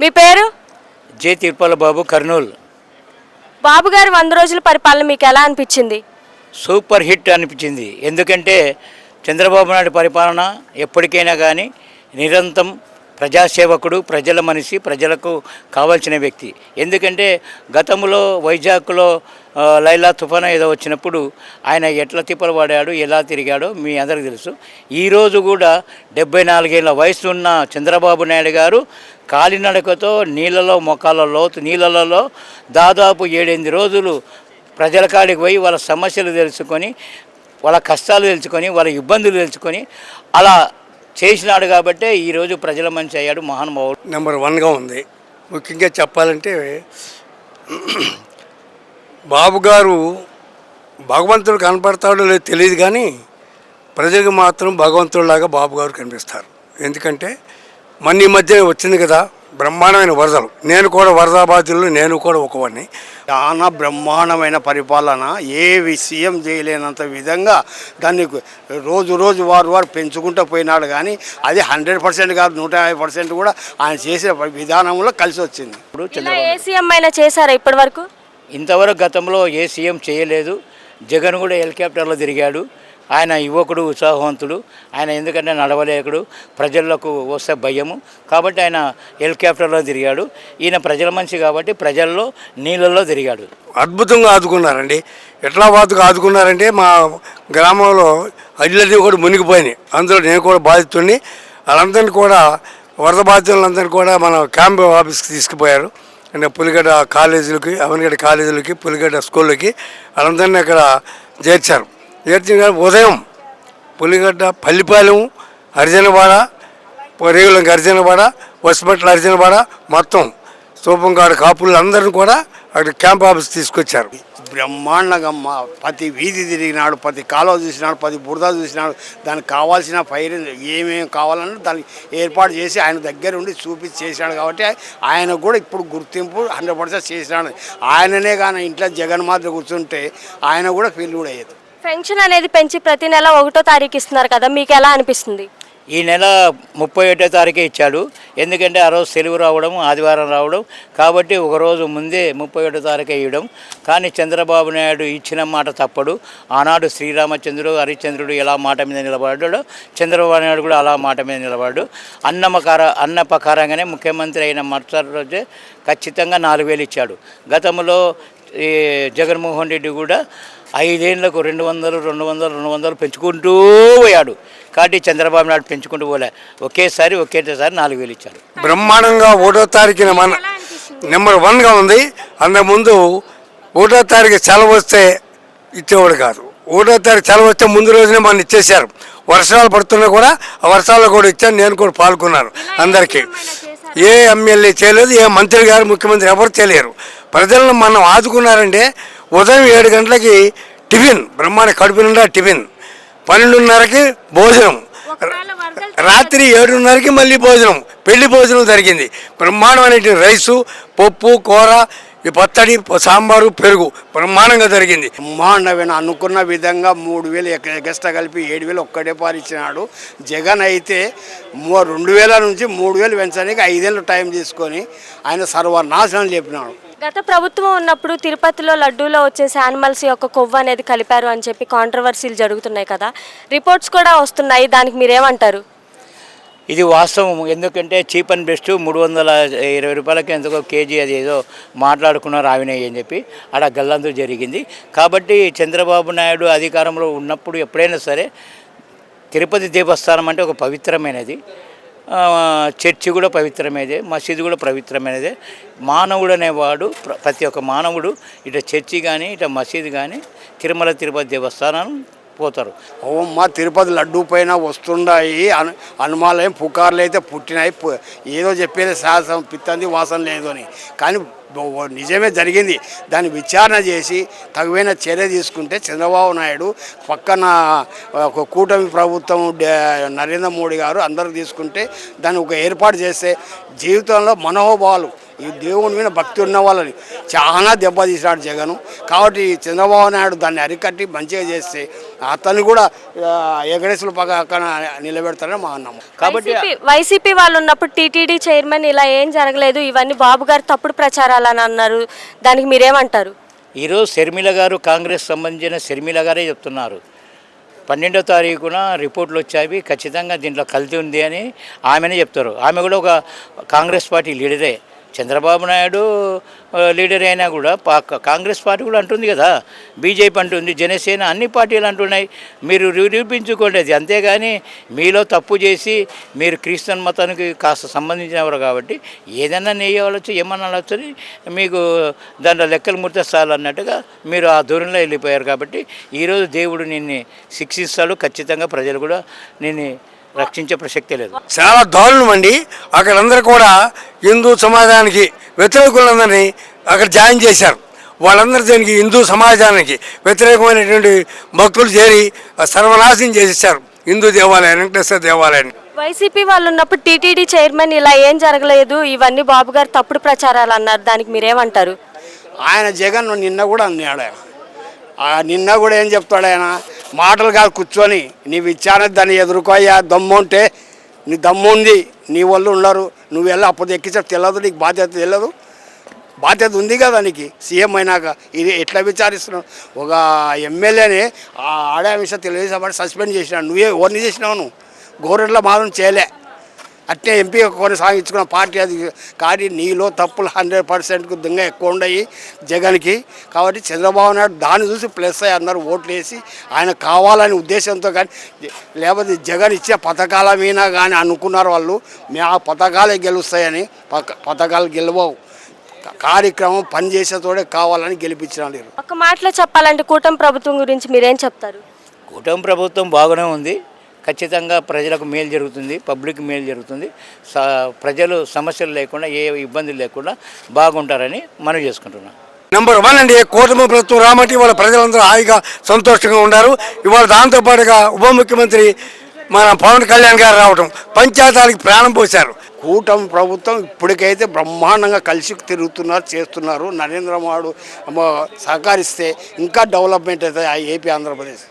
మీ పేరు? జే తిరుపల బాబు కర్నూలు. బాబు గారి వంద రోజుల పరిపాలన మీకు ఎలా అనిపించింది? సూపర్ హిట్ అనిపించింది. ఎందుకంటే చంద్రబాబు నాయుడు పరిపాలన ఎప్పటికైనా కానీ నిరంతరం ప్రజాసేవకుడు ప్రజల మనిషి ప్రజలకు కావాల్సిన వ్యక్తి. ఎందుకంటే గతంలో వైజాగ్లో లైలా తుఫాను ఏదో వచ్చినప్పుడు ఆయన ఎట్లా తిప్పలు పడాడు ఎలా తిరిగాడో మీ అందరికి తెలుసు. ఈరోజు కూడా డెబ్బై నాలుగేళ్ళ వయసు ఉన్న చంద్రబాబు నాయుడు గారు కాలినడకతో నీళ్ళలో మొక్కల లోతు నీళ్ళలో దాదాపు ఏడెనిమిది రోజులు ప్రజల కాడికి పోయి వాళ్ళ సమస్యలు తెలుసుకొని వాళ్ళ కష్టాలు తెలుసుకొని వాళ్ళ ఇబ్బందులు తెలుసుకొని అలా చేసినాడు కాబట్టే ఈరోజు ప్రజల మనిషి అయ్యాడు మహానుభావుడు. నెంబర్ వన్గా ఉంది. ముఖ్యంగా చెప్పాలంటే బాబు గారు భగవంతుడు కనపడతాడో లేదో తెలియదు కానీ ప్రజలకు మాత్రం భగవంతుడిలాగా బాబు గారు కనిపిస్తారు. ఎందుకంటే మన ఈ మధ్య వచ్చింది కదా బ్రహ్మాండమైన వరదలు. నేను కూడా వరద బాధితులు నేను కూడా ఒకవాడిని. చాలా బ్రహ్మాండమైన పరిపాలన ఏ విషయం చేయలేనంత విధంగా దాన్ని రోజు రోజు వారు వారు పెంచుకుంటూ పోయినాడు కానీ అది హండ్రెడ్ పర్సెంట్ కాదు నూట యాభై పర్సెంట్ కూడా ఆయన చేసే విధానంలో కలిసి వచ్చింది. ఇప్పుడు ఏ సీఎం అయినా చేశారా ఇప్పటి వరకు? ఇంతవరకు గతంలో ఏ సీఎం చేయలేదు. జగన్ కూడా హెలికాప్టర్లో తిరిగాడు. ఆయన యువకుడు ఉత్సాహవంతుడు. ఆయన ఎందుకంటే నడవలేకుడు. ప్రజలకు వస్తే భయము. కాబట్టి ఆయన హెలికాప్టర్లో తిరిగాడు. ఈయన ప్రజల మనిషి కాబట్టి ప్రజల్లో నీళ్ళల్లో తిరిగాడు. అద్భుతంగా ఆదుకున్నారండి. ఎట్లా బాధకు ఆదుకున్నారంటే మా గ్రామంలో అడ్లన్నీ కూడా మునిగిపోయినాయి అందులో నేను కూడా బాధితుడిని. వాళ్ళందరినీ కూడా వరద బాధితులందరినీ కూడా మన క్యాంప్ ఆఫీస్కి తీసుకుపోయారు. అంటే పులిగడ్డ కాలేజీలకి అవనగడ్డ కాలేజీలకి పులిగడ్డ స్కూళ్ళకి వాళ్ళందరినీ అక్కడ చేర్చారు. చేర్చిన ఉదయం పులిగడ్డ పల్లిపాలెం అర్జనవాడ రేగులం అర్జనవాడ వసిపట్ల అర్జనవాడ మొత్తం సూపంగాడు కాపులు అందరిని కూడా అక్కడ క్యాంప్ ఆఫీస్ తీసుకొచ్చారు. బ్రహ్మాండంగా మా ప్రతి వీధి తిరిగినాడు ప్రతి కాలువ చూసినాడు ప్రతి బురద చూసినాడు. దానికి కావాల్సిన ఫైర్ ఏమేమి కావాలన్నా దానికి ఏర్పాటు చేసి ఆయన దగ్గర ఉండి చూపించి చేసినాడు కాబట్టి ఆయన కూడా ఇప్పుడు గుర్తింపు హండ్రెడ్ పర్సెంట్ చేసినాడు. ఆయననే కానీ ఇంట్లో జగన్ మాత్రం కూర్చుంటే ఆయన కూడా ఫీల్ కూడా అయ్యేది. పెన్షన్ అనేది పెంచి ప్రతి నెల ఒకటో తారీఖు ఇస్తున్నారు కదా మీకు ఎలా అనిపిస్తుంది? ఈ నెల ముప్పై ఒకటో తారీఖే ఇచ్చాడు. ఎందుకంటే ఆ రోజు సెలవు రావడం ఆదివారం రావడం. కాబట్టి ఒకరోజు ముందే ముప్పై ఒకటో తారీఖే ఇవ్వడం. కానీ చంద్రబాబు నాయుడు ఇచ్చిన మాట తప్పడు. ఆనాడు శ్రీరామచంద్రుడు హరిశ్చంద్రుడు ఎలా మాట మీద నిలబడ్డాడో చంద్రబాబు నాయుడు కూడా అలా మాట మీద నిలబడ్డాడు. అన్నమకార అన్న ప్రకారంగానే ముఖ్యమంత్రి అయిన మరుసటి రోజే ఖచ్చితంగా నాలుగు వేలు ఇచ్చాడు. గతంలో ఈ జగన్మోహన్ రెడ్డి కూడా ఐదేళ్ళకు రెండు వందలు రెండు వందలు రెండు వందలు పెంచుకుంటూ పోయాడు. కాబట్టి చంద్రబాబు నాయుడు పెంచుకుంటూ పోలే. ఒకేసారి ఒకేసారి నాలుగు వేలు ఇచ్చారు. బ్రహ్మాండంగా ఒకటో తారీఖున మన నెంబర్ వన్గా ఉంది. అంతకుముందు ఒకటో తారీఖు సెలవు వస్తే ఇచ్చేవాడు కాదు. ఒకటో తారీఖు సెలవు వస్తే ముందు రోజునే మనం ఇచ్చేశారు. వర్షాలు పడుతున్నా కూడా ఆ వర్షాల్లో కూడా ఇచ్చాను నేను కూడా పాల్గొన్నాను అందరికీ. ఏ ఎమ్మెల్యే చేయలేదు ఏ మంత్రి గారు ముఖ్యమంత్రి ఎవరు చేయలేరు. ప్రజలను మనం ఆదుకున్నారంటే ఉదయం ఏడు గంటలకి టిఫిన్ బ్రహ్మాండ కడుపు నిండా టిఫిన్. పన్నెండున్నరకి భోజనం. రాత్రి ఏడున్నరకి మళ్ళీ భోజనం. పెళ్ళి భోజనం జరిగింది. బ్రహ్మాండమైన రైసు పప్పు కూర ఈ పచ్చడి సాంబారు పెరుగు బ్రహ్మాండంగా జరిగింది. బ్రహ్మాండమైన అనుకున్న విధంగా మూడు వేలు ఎక్స్ట్రా కలిపి ఏడు వేలు ఒక్కటే పారిచ్చినాడు. జగన్ అయితే రెండు వేల నుంచి మూడు వేలు పెంచడానికి ఐదేళ్ళు టైం తీసుకొని ఆయన సర్వనాశనం చెప్పినాడు గత ప్రభుత్వం ఉన్నప్పుడు తిరుపతిలో లడ్డూలో వచ్చేసి యానిమల్స్ యొక్క కొవ్వు అనేది కలిపారు అని చెప్పి కాంట్రవర్సీలు జరుగుతున్నాయి కదా. రిపోర్ట్స్ కూడా వస్తున్నాయి దానికి మీరేమంటారు? ఇది వాస్తవం. ఎందుకంటే చీప్ అండ్ బెస్ట్ మూడు వందల ఇరవై రూపాయలకి ఎంతకో కేజీ అది ఏదో మాట్లాడుకున్నారు ఆవినయ్య అని చెప్పి. ఆడ గల్లంతు జరిగింది. కాబట్టి చంద్రబాబు నాయుడు అధికారంలో ఉన్నప్పుడు ఎప్పుడైనా సరే తిరుపతి దేవస్థానం అంటే ఒక పవిత్రమైనది. చర్చి కూడా పవిత్రమైనదే మసీదు కూడా పవిత్రమైనదే. మానవుడు అనేవాడు ప్రతి ఒక్క మానవుడు ఇటు చర్చి కానీ ఇటు మసీదు కానీ తిరుమల తిరుపతి దేవస్థానం పోతారు. ఓమ్మ తిరుపతి లడ్డూ పైన వస్తుండాయి. అను అనుమానం పుకార్లు అయితే పుట్టినాయి. ఏదో చెప్పేది శాసనం పిత్తంది వాసన లేదు అని. కానీ నిజమే జరిగింది. దాన్ని విచారణ చేసి తగువైన చర్య తీసుకుంటే చంద్రబాబు నాయుడు పక్కన ఒక కూటమి ప్రభుత్వం నరేంద్ర మోడీ గారు అందరూ తీసుకుంటే దాన్ని ఒక ఏర్పాటు చేస్తే జీవితంలో మనోభావాలు ఈ దేవుని మీద భక్తి ఉన్న వాళ్ళని చాలా దెబ్బతీసినాడు జగను. కాబట్టి చంద్రబాబు నాయుడు దాన్ని అరికట్టి మంచిగా చేస్తే అతను కూడా వెంకటేశ్వర పక్కన నిలబెడతారని మా నమ్మకం. కాబట్టి వైసీపీ వాళ్ళు ఉన్నప్పుడు టీటీడీ చైర్మన్ ఇలా ఏం జరగలేదు ఇవన్నీ బాబు గారు తప్పుడు ప్రచారాలు అని అన్నారు. దానికి మీరేమంటారు? ఈరోజు శర్మిల గారు కాంగ్రెస్ సంబంధించిన శర్మిల గారే చెప్తున్నారు. పన్నెండో తారీఖున రిపోర్ట్లు వచ్చాయి ఖచ్చితంగా దీంట్లో కల్తీ ఉంది అని ఆమెనే చెప్తారు. ఆమె కూడా ఒక కాంగ్రెస్ పార్టీ లీడరే. చంద్రబాబు నాయుడు లీడర్ అయినా కూడా పా- కాంగ్రెస్ పార్టీ కూడా అంటుంది కదా. బీజేపీ అంటుంది జనసేన అన్ని పార్టీలు అంటున్నాయి. మీరు నిరూపించుకోండి అది. అంతేగాని మీలో తప్పు చేసి మీరు క్రిస్టియన్ మతానికి కాస్త సంబంధించినవారు కాబట్టి ఏదైనా నెయ్యవచ్చు ఏమన్నా వచ్చని మీకు దాంట్లో లెక్కలు ముడితే అన్నట్టుగా మీరు ఆ దూరంలో వెళ్ళిపోయారు కాబట్టి ఈరోజు దేవుడు నిన్ను శిక్షిస్తాడు. ఖచ్చితంగా ప్రజలు కూడా నిన్ను రక్షించే ప్రసక్తే లేదు. చాలా దారుణం అండి. అక్కడందరూ కూడా హిందూ సమాజానికి వ్యతిరేకులందరినీ అక్కడ జాయిన్ చేశారు. వాళ్ళందరూ దీనికి హిందూ సమాజానికి వ్యతిరేకమైనటువంటి భక్తులు చేరి సర్వనాశనం చేసేసారు హిందూ దేవాలయాన్ని వెంకటేశ్వర దేవాలయాన్ని. వైసీపీ వాళ్ళు ఉన్నప్పుడు టీటీడీ చైర్మన్ ఇలా ఏం జరగలేదు ఇవన్నీ బాబు గారు తప్పుడు ప్రచారాలు అన్నారు దానికి మీరేమంటారు? ఆయన జగన్ నిన్న కూడా అన్నాడు ఆయన. ఆ నిన్న కూడా ఏం చెప్తాడు ఆయన? మాటలు కాదు కూర్చొని నీవు ఇచ్చానని దాన్ని ఎదుర్కోయ్యా. దమ్ము ఉంటే నీ దమ్ము ఉంది నీ వాళ్ళు ఉన్నారు నువ్వు వెళ్ళి అప్పుడు ఎక్కించా తెలియదు నీకు బాధ్యత తెలియదు బాధ్యత ఉంది కదా నీకు సీఎం అయినాక. ఇది ఎట్లా విచారిస్తున్నావు? ఒక ఎమ్మెల్యేని ఆడే విషయం తెలుగుదేశం సస్పెండ్ చేసినాడు. నువ్వే ఎవరిని చేసినావు నువ్వు. గవర్నమెంట్లో మాత్రం చేయలే. అట్టే ఎంపీ కొనసాగించుకున్న పార్టీ అది. కానీ నీలో తప్పులు హండ్రెడ్ పర్సెంట్కు దింగ ఎక్కువ ఉన్నాయి జగన్కి. కాబట్టి చంద్రబాబు నాయుడు దాన్ని చూసి ప్లస్ అయ్యి అందరూ ఓట్లు వేసి ఆయన కావాలనే ఉద్దేశంతో కానీ లేకపోతే జగన్ ఇచ్చే పథకాల మీద కానీ అనుకున్నారు వాళ్ళు మేము ఆ పథకాలే గెలుస్తాయని పథకాలు గెలవవు. కార్యక్రమం పనిచేసేతోడే కావాలని గెలిపించినారు వీళ్ళు. ఒక మాటలో చెప్పాలంటే కూటమి ప్రభుత్వం గురించి మీరేం చెప్తారు? కూటమి ప్రభుత్వం బాగానే ఉంది. ఖచ్చితంగా ప్రజలకు మేలు జరుగుతుంది పబ్లిక్ మేలు జరుగుతుంది. స ప్రజలు సమస్యలు లేకుండా ఏ ఇబ్బందులు లేకుండా బాగుంటారని మనం చేసుకుంటున్నాం. నెంబర్ వన్ అండి కూటమి ప్రభుత్వం రామటి వాళ్ళ ప్రజలందరూ హాయిగా సంతోషంగా ఉన్నారు. ఇవాళ దాంతోపాటుగా ఉప ముఖ్యమంత్రి మన పవన్ కళ్యాణ్ గారు రావడం పంచాయతాలకు ప్రాణం పోశారు. కూటమి ప్రభుత్వం ఇప్పటికైతే బ్రహ్మాండంగా కలిసి తిరుగుతున్నారు చేస్తున్నారు. నరేంద్ర మోడీ సహకరిస్తే ఇంకా డెవలప్మెంట్ అవుతుంది ఆ ఏపీ ఆంధ్రప్రదేశ్.